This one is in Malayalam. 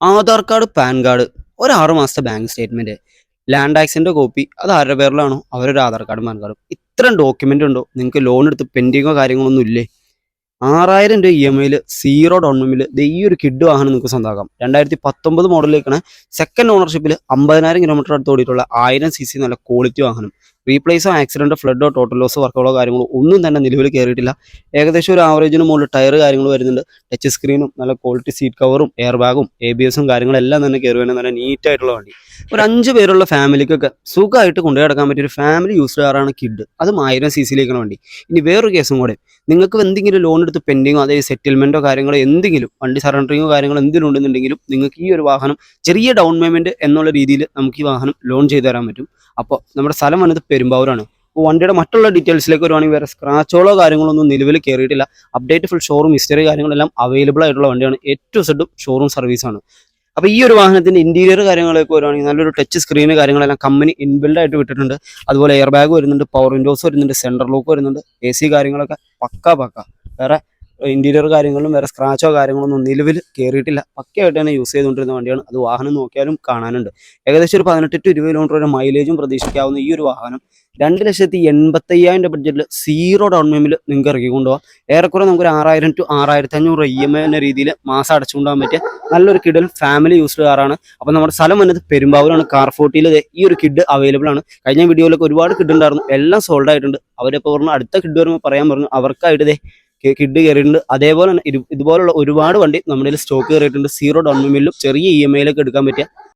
ആധാർ കാർഡ് പാൻ കാർഡ് ഒരു ആറ് മാസത്തെ ബാങ്ക് സ്റ്റേറ്റ്മെന്റ് ലാൻഡ് ടാക്സിന്റെ കോപ്പി അത് ആരുടെ പേരിലാണോ? അവരുടെ ആധാർ കാർഡും പാൻ കാർഡും. ഇത്രയും ഡോക്യുമെന്റ് ഉണ്ടോ? നിങ്ങൾക്ക് ലോൺ എടുത്ത് പെൻഡിങ്ങോ കാര്യങ്ങളൊന്നും ഇല്ലേ? ആറായിരം രൂപ ഇ എം ഐയിൽ സീറോ ഡൗൺ പേയ്മെന്റിൽ ഈ ഒരു കിഡ് വാഹനം നിങ്ങൾക്ക് സ്വന്തമാക്കാം. രണ്ടായിരത്തി പത്തൊമ്പത് മോഡലിലേക്കാണ് സെക്കൻഡ് ഓണർഷിപ്പിൽ അമ്പതിനായിരം കിലോമീറ്റർ അടുത്ത് ഓടിയിട്ടുള്ള ആയിരം സി സി നല്ല ക്വാളിറ്റി വാഹനം റീപ്ലേസോ ആക്സിഡന്റ് ഫ്ലഡോ ടോട്ടൽ ലോസ് വർക്കുകളോ കാര്യങ്ങളോ ഒന്നും തന്നെ നിലവിൽ കയറിയിട്ടില്ല ഏകദേശം ഒരു ആവറേജിന് മുകളിൽ ടയർ കാര്യങ്ങൾ വരുന്നുണ്ട്. ടച്ച് സ്ക്രീനും നല്ല ക്വാളിറ്റി സീറ്റ് കവറും എയർ ബാഗും എ ബി എസും കാര്യങ്ങളെല്ലാം തന്നെ കയറി വരുന്ന നല്ല നീറ്റ് ആയിട്ടുള്ള വണ്ടി. ഒരു അഞ്ച് പേരുള്ള ഫാമിലിക്കൊക്കെ സുഖമായിട്ട് കൊണ്ടുപോയി കിടക്കാൻ പറ്റിയ ഒരു ഫാമിലി യൂസ് കാറാണ് കിഡ് അതും ആയിരം സി സിയിലേക്കാണ് വണ്ടി. ഇനി വേറൊരു കേസും കൂടെ. നിങ്ങൾക്ക് എന്തെങ്കിലും ലോൺ എടുത്ത് പെൻഡിങ്ങോ അതായത് സെറ്റിൽമെന്റോ കാര്യങ്ങളോ എന്തെങ്കിലും വണ്ടി സറണ്ടറിങ്ങോ കാര്യങ്ങളോ എന്തെങ്കിലും ഉണ്ടെന്നുണ്ടെങ്കിലും നിങ്ങൾക്ക് ഈ ഒരു വാഹനം ചെറിയ ഡൗൺ പേയ്മെന്റ് എന്നുള്ള രീതിയിൽ നമുക്ക് ഈ വാഹനം ലോൺ ചെയ്തു തരാൻ പറ്റും. അപ്പോൾ നമ്മുടെ സ്ഥലം വന്നത് പെരുമ്പാവൂരാണ്. അപ്പോൾ വണ്ടിയുടെ മറ്റുള്ള ഡീറ്റെയിൽസിലേക്ക് വരുവാണെങ്കിൽ വേറെ സ്ക്രാച്ചുകളോ കാര്യങ്ങളോ ഒന്നും നിലവിൽ കയറിയിട്ടില്ല അപ്ഡേറ്റ് ഫുൾ ഷോറൂം ഹിസ്റ്ററി കാര്യങ്ങളെല്ലാം അവൈലബിൾ ആയിട്ടുള്ള വണ്ടിയാണ്. ഏറ്റവും സെഡും ഷോറൂം സർവീസാണ് അപ്പോൾ ഈ ഒരു വാഹനത്തിന്റെ ഇന്റീരിയർ കാര്യങ്ങളൊക്കെ വരുവാണെങ്കിൽ നല്ലൊരു ടച്ച് സ്ക്രീൻ കാര്യങ്ങളെല്ലാം കമ്പനി ഇൻബിൽഡ് ആയിട്ട് വിട്ടിട്ടുണ്ട്. അതുപോലെ എയർ ബാഗ് വരുന്നുണ്ട് പവർ വിൻഡോസ് വരുന്നുണ്ട് സെൻട്രൽ ലോക്ക് വരുന്നുണ്ട് എ കാര്യങ്ങളൊക്കെ പക്ക പക്ക. വേറെ ഇന്റീരിയർ കാര്യങ്ങളും വേറെ സ്ക്രാച്ചോ കാര്യങ്ങളൊന്നും നിലവിൽ കയറിയിട്ടില്ല പക്കയായിട്ട് തന്നെ യൂസ് ചെയ്തുകൊണ്ടിരുന്ന വണ്ടിയാണ്. അത് വാഹനം നോക്കിയാലും കാണാനുണ്ട്. ഏകദേശം ഒരു പതിനെട്ട് ടു ഇരുപത് കിലോമീറ്റർ വരെ മൈലേജും പ്രതീക്ഷിക്കാവുന്ന ഈ ഒരു വാഹനം രണ്ട് ലക്ഷത്തി എൺപത്തയ്യായിരം രൂപ ബഡ്ജറ്റിൽ സീറോ ഡൗൺ പേയ്മെന്റിൽ നിങ്ങൾക്ക് ഇറക്കി കൊണ്ടുപോകാം. ഏറെക്കുറെ നമുക്ക് ഒരു ആറായിരം ടു ആറായിരത്തി അഞ്ഞൂറ് ഇ എം ഐ എന്ന രീതിയിൽ മാസം അടച്ചുകൊണ്ടാൻ പറ്റിയ നല്ലൊരു കിഡിൽ ഫാമിലി യൂസ്ഡ് കാറാണ് അപ്പോൾ നമ്മുടെ സ്ഥലം വന്നത് പെരുമ്പാവൂരാണ്. കാർ ഫോർട്ടിയിൽ ഈ ഒരു കിഡ് അവൈലബിൾ ആണ്. കഴിഞ്ഞ വീഡിയോയിലൊക്കെ ഒരുപാട് കിഡ് ഉണ്ടായിരുന്നു. എല്ലാം സോൾഡ് ആയിട്ടുണ്ട്. അവരിപ്പോൾ പറഞ്ഞു അടുത്ത കിഡ് വരുമ്പോൾ പറയാൻ പറഞ്ഞു അവർക്കായിട്ട് കിഡ് കയറിയിട്ടുണ്ട്. അതേപോലെ തന്നെ ഇതു- ഇതുപോലുള്ള ഒരുപാട് വണ്ടി നമ്മുടെ സ്റ്റോക്ക് കയറിയിട്ടുണ്ട്. സീറോ ഡൗൺ പേയ്മെന്റിലും ചെറിയ ഇ എം ഐയിലൊക്കെ എടുക്കാൻ പറ്റിയ